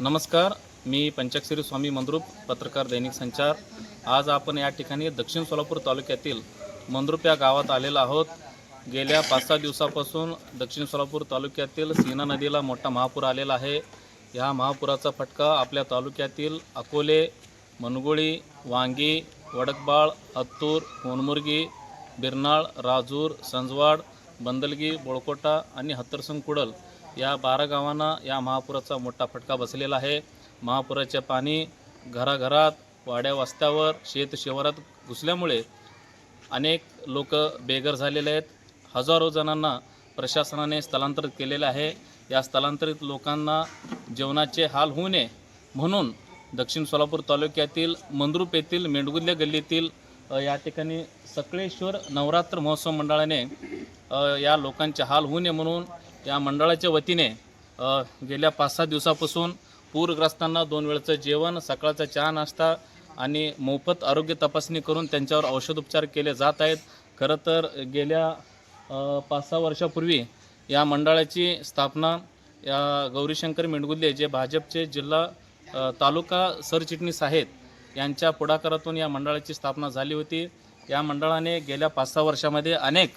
नमस्कार मी पंचाक्षरी स्वामी मंद्रुप पत्रकार दैनिक संचार. आज आपण या ठिकाणी दक्षिण सोलापूर तालुक्यातील मंद्रुप या गावात आलेलो आहोत. गेल्या पाच सहा दिवसापासून दक्षिण सोलापूर तालुक्यातील सीना नदीला मोठा महापूर आलेला आहे. ह्या महापुराचा फटका आपल्या तालुक्यातील अकोले मनगोळी वांगी वडकबाळ हत्तूर होनमुर्गी बिरनाळ राजूर संजवाड बंदलगी बोळकोटा आणि हत्तरसंग कुडल या बारा गावांना या महापुराचा मोठा फटका बसलेला आहे. महापुराचे पाणी घराघरात वाड्या वस्त्यावर शेत शिवारात घुसल्यामुळे अनेक लोक बेघर झालेले आहेत. हजारो जणांना प्रशासनाने स्थलांतरित केलेले आहे. या स्थलांतरित लोकांना जेवणाचे हाल होऊ नये म्हणून दक्षिण सोलापूर तालुक्यातील मंद्रुप येथील मेंढगुल्ले गल्लीतील या ठिकाणी सकळेश्वर नवरात्र महोत्सव मंडळाने या लोकांचे हाल होऊ नये म्हणून या मंडळाच्या वतीने गेल्या पाच सहा दिवसापासून पूरग्रस्तांना दोन वेळचं जेवण सकाळचा चहा नाश्ता आणि मोफत आरोग्य तपासणी करून त्यांच्यावर औषधोपचार केले जात आहेत. खरं तर गेल्या पाच सहा वर्षापूर्वी या मंडळाची स्थापना या गौरीशंकर मेंडगुल्ले जे भाजपचे जिल्हा तालुका सरचिटणीस आहेत यांच्या पुढाकारातून या मंडळाची स्थापना झाली होती. या मंडळाने गेल्या पाच सहा वर्षामध्ये अनेक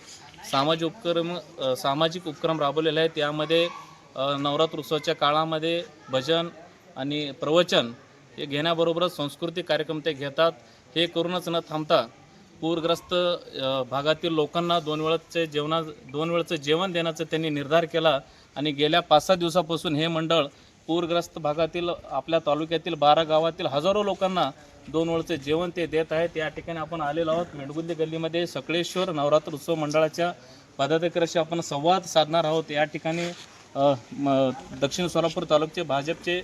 सामाजिक उपक्रम सामाजिक उपक्रम राबवलेले आहेत. त्यामध्ये नवरात्र उत्सवाच्या काळामध्ये भजन आणि प्रवचन हे घेण्याबरोबरच सांस्कृतिक कार्यक्रम ते घेतात. हे करूनच न थांबता पूरग्रस्त भागातील लोकांना दोन वेळाचे जेवणा दोन वेळचं जेवण देण्याचा त्यांनी निर्धार केला आणि गेल्या पाच सहा दिवसापासून हे मंडळ पूरग्रस्त भागातील आपल्या तालुक्यातील बारा गावातील हजारो लोकांना दोन वेळचे जेवण ते देत आहेत. या ठिकाणी आपण आलेलो आहोत. मेडगुल्ली गल्लीमध्ये सकळेश्वर नवरात्र उत्सव मंडळाच्या पदाधिकाऱ्याशी आपण संवाद साधणार आहोत. या ठिकाणी दक्षिण सोलापूर तालुक्याचे भाजपचे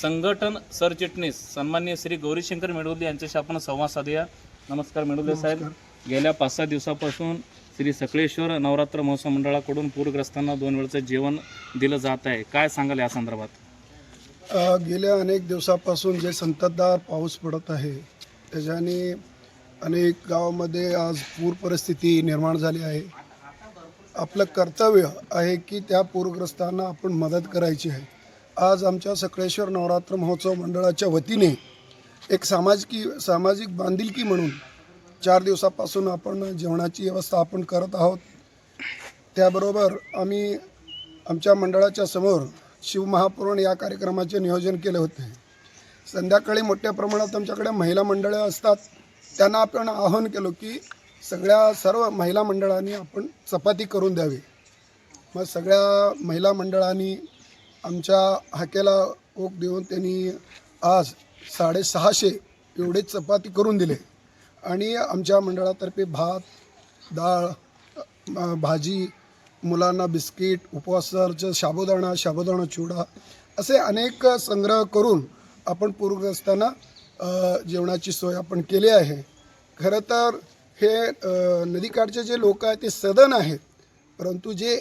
संघटन सरचिटणीस सन्मान्य श्री गौरीशंकर मेडुल्ले यांच्याशी आपण संवाद साधूया. नमस्कार मेडुल्ले साहेब. गेल्या पाच सहा दिवसापासून श्री सकळेश्वर नवरात्र महोत्सव मंडळाकडून पूरग्रस्तांना दोन वेळचं जेवण दिलं जात आहे. काय सांगाल या संदर्भात? गेल्या अनेक दिवसापासून जे संततधार पाऊस पडत आहे त्याच्याने अनेक गावामध्ये आज पूर परिस्थिती निर्माण झाली आहे. आपलं कर्तव्य आहे की त्या पूरग्रस्तांना आपण मदत करायची आहे. आज आमच्या सकळेश्वर नवरात्र महोत्सव मंडळाच्या वतीने एक सामाजिकी सामाजिक बांधिलकी म्हणून चार दिवसापासून आपण जेवणाची व्यवस्था आपण करत आहोत. त्याबरोबर आम्ही आमच्या मंडळाच्या समोर शिवमहापुराण या कार्यक्रमाचे नियोजन केले होते. संध्याकाळी मोठ्या प्रमाणात आमच्याकडे महिला मंडळे असतात. त्यांना आपण आवाहन केलो की सगळ्या सर्व महिला मंडळांनी आपण चपाती करून द्यावी. मग सगळ्या महिला मंडळांनी आमच्या हाकेला ओक देऊन त्यांनी आज साडेसहाशे एवढे चपाती करून दिले. आणि आमच्या मंडळातर्फे भात डाळ भाजी मुलांना बिस्किट उपवासाचं साबुदाणा शाबुदाणा चिवडा असे अनेक संग्रह करून आपण पूरग्रस्तांना जेवणाची सोय आपण केली आहे. खरं तर हे नदीकाठचे जे लोक आहेत ते सदन आहेत. परंतु जे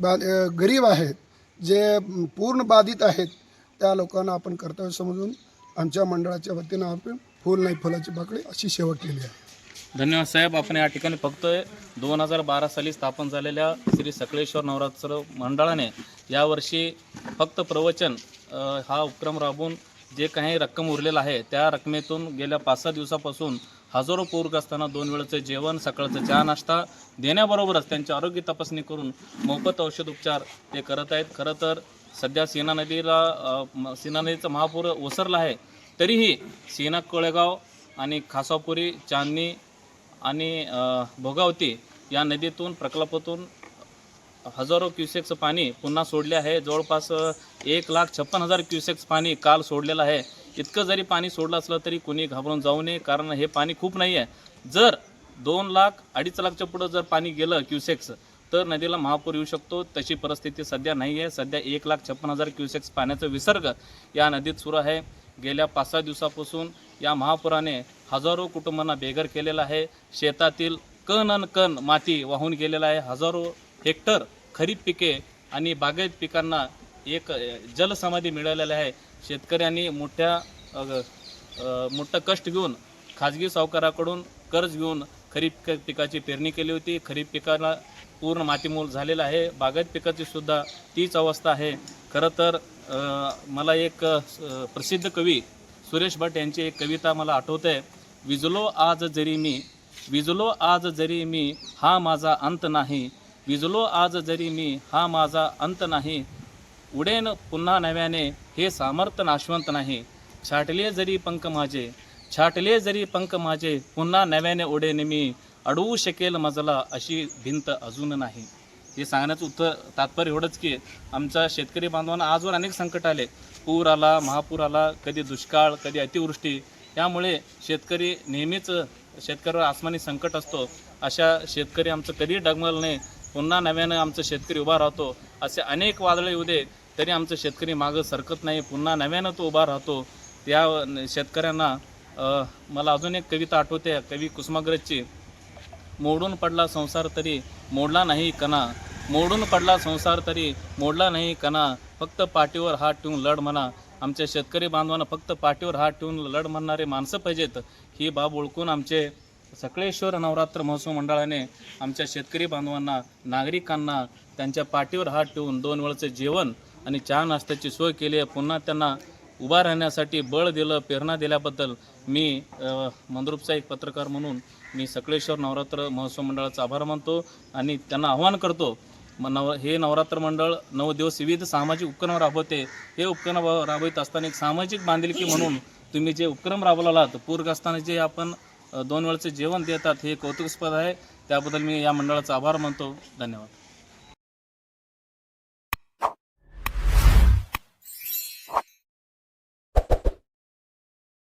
बा गरीब आहेत जे पूर्ण बाधित आहेत त्या लोकांना आपण कर्तव्य समजून आमच्या मंडळाच्या वतीनं आपण फुल नाही फुलाची बाकडी अशी सेवा केली आहे. धन्यवाद साहेब. आपण या ठिकाणी फक्त दोन हजार बारा साली स्थापन झालेल्या श्री सकळेश्वर नवरात्र मंडळाने यावर्षी फक्त प्रवचन हा उपक्रम राबवून जे काही रक्कम उरलेलं आहे त्या रकमेतून गेल्या पाच सहा दिवसापासून हजारो पूरग्रस्तांना दोन वेळचं जेवण सकाळचं चहा नाश्ता देण्याबरोबरच त्यांची आरोग्य तपासणी करून मोफत औषध उपचार ते करत आहेत. खरं तर सध्या सीना नदीला सीना नदीचा महापूर ओसरला आहे तरीही सीना कोळेगाव आणि खासापुरी चांदणी आणि भोगावती या नदीतून प्रकल्पातून हजारो क्युसेक्स पाणी पुन्हा सोडले आहे. जवळपास एक लाख छप्पन हजार क्युसेक्स पाणी काल सोडलेलं आहे. इतकं जरी पाणी सोडलं असलं तरी कुणी घाबरून जाऊ नये कारण हे पाणी खूप नाही आहे. जर दोन लाख अडीच लाखच्या पुढं जर पाणी गेलं क्युसेक्स तर नदीला महापूर येऊ शकतो. तशी परिस्थिती सध्या नाही आहे. सध्या एक लाख छप्पन हजार क्युसेक्स पाण्याचा विसर्ग या नदीत सुरू आहे. गेल्या पाच सहा दिवसापासून या महापुराने हजारो कुटुंबांना बेघर केलेला आहे. शेतातील कण अन कण माती वाहून गेलेला आहे. हजारो हेक्टर खरीप पिके आणि बागायत पिकांना एक जलसमाधी मिळालेली आहे. शेतकऱ्यांनी मोठ्या मोठं कष्ट घेऊन खाजगी सावकाराकडून कर्ज घेऊन खरीप क- पिकाची पेरणी केली होती. खरीप पिकाला पूर्ण मातीमोल झालेला आहे. बागायत पिकाची सुद्धा तीच अवस्था आहे. खरं तर मला एक प्रसिद्ध कवी सुरेश भट यांची एक कविता मला आठवते. विजलो आज जरी मी विजलो आज जरी मी हा माझा अंत नाही. विजलो आज जरी मी हा माझा अंत नाही. उडेन पुन्हा नव्याने हे सामर्थ्य नाशवंत नाही. छाटले जरी पंख माझे छाटले जरी पंख माझे पुन्हा नव्याने उडेन मी. अडवू शकेल मजला अशी भिंत अजून नाही. हे सांगण्याचं उत्तर तात्पर्य एवढंच की आमच्या शेतकरी बांधवांना आजवर अनेक संकट आले. पूर आला महापूर आला कधी दुष्काळ कधी अतिवृष्टी. त्यामुळे शेतकरी नेहमीच शेतकऱ्यावर आसमानी संकट असतो. अशा शेतकरी आमचं कधी डगमल नाही. पुन्हा नव्यानं आमचं शेतकरी उभा राहतो. असे अनेक वादळे येऊ दे तरी आमचं शेतकरी मागं सरकत नाही. पुन्हा नव्यानं तो उभा राहतो. त्या शेतकऱ्यांना मला अजून एक कविता आठवते. कवी कुसुमाग्रजची मोडून पडला संसार तरी मोडला नाही कणा. मोडून पडला संसार तरी मोडला नाही कणा फक्त पाठीवर हात ठेवून लढ म्हणा. आमच्या शेतकरी बांधवांना फक्त पाठीवर हात ठेवून लढ म्हणणारे माणसं पाहिजेत. ही बाब ओळखून आमचे सकळेश्वर नवरात्र महोत्सव मंडळाने आमच्या शेतकरी बांधवांना नागरिकांना त्यांच्या पाठीवर हात ठेवून दोन वेळचं जेवण आणि चहा नाश्त्याची सोय केली आहे. पुन्हा त्यांना उभा राहण्यासाठी बळ दिलं प्रेरणा दिल्याबद्दल मी अ, एक पत्रकार म्हणून मी सकळेश्वर नवरात्र महोत्सव मंडळाचा आभार मानतो आणि त्यांना आव्हान करतो नव हे नवरात्र मंडळ नऊ दिवस विविध सामाजिक उपक्रम राबवते. हे उपक्रम राबवित असताना एक सामाजिक बांधिलकी म्हणून तुम्ही जे उपक्रम राबवलात पूरग्रस्तांना जे आपण दोन वेळचे जेवण देतात हे कौतुकास्पद आहे. त्याबद्दल मी या मंडळाचा आभार मानतो. धन्यवाद.